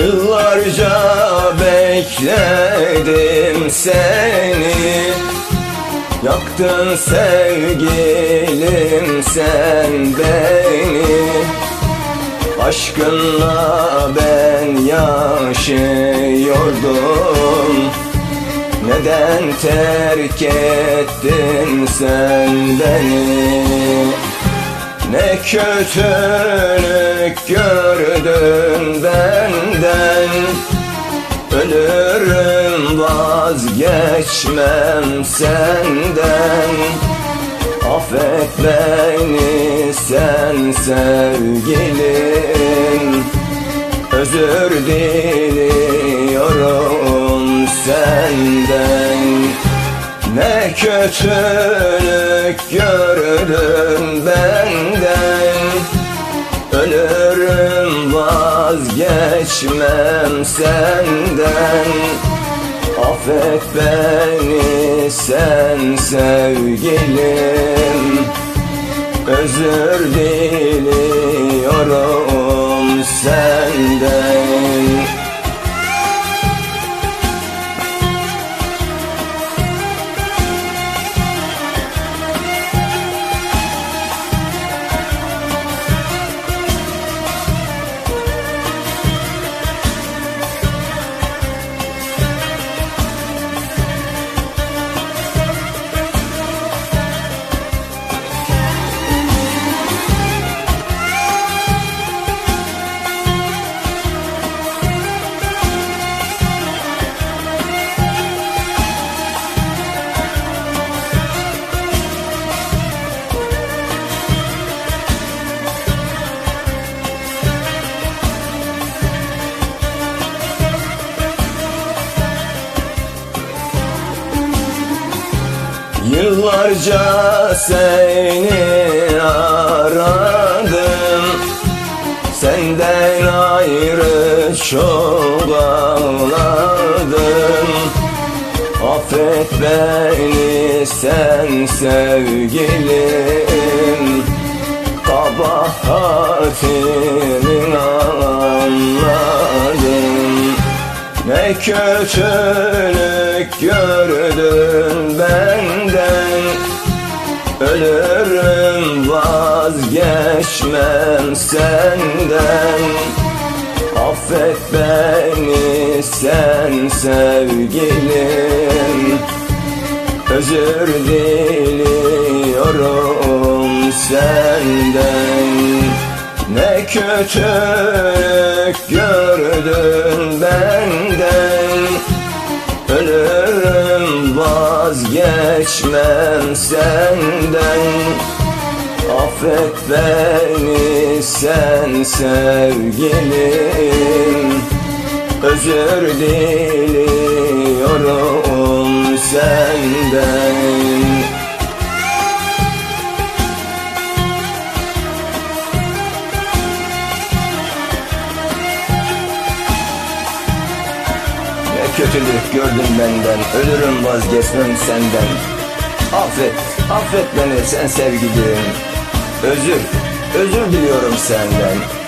Yıllarca bekledim seni. Yaktın sevgilim sen beni. Aşkınla ben yaşıyordum. Neden terk ettin sen beni Ne kötülük gördün benden. Ölürüm vazgeçmem senden. Affet beni sen sevgilim Özür diliyorum Ne kötülük gördün benden. Ölürüm vazgeçmem senden. Affet beni sen sevgilim. Özür diliyorum senden Yıllarca seni aradım. Senden ayrı çok ağladım. Affet beni sen sevgilim. Kabahatimi anladım. Ne kötülük gördün benden Ölürüm vazgeçmem senden. Affet beni sen sevgilim. Özür diliyorum senden. Ne kötülük gördün benden vazgeçmem senden. Affet beni sen sevgilim. Özür diliyorum senden kötülük gördün benden Ölürüm vazgeçmem senden. Affet, affet beni sen sevgilim. Özür, özür diliyorum senden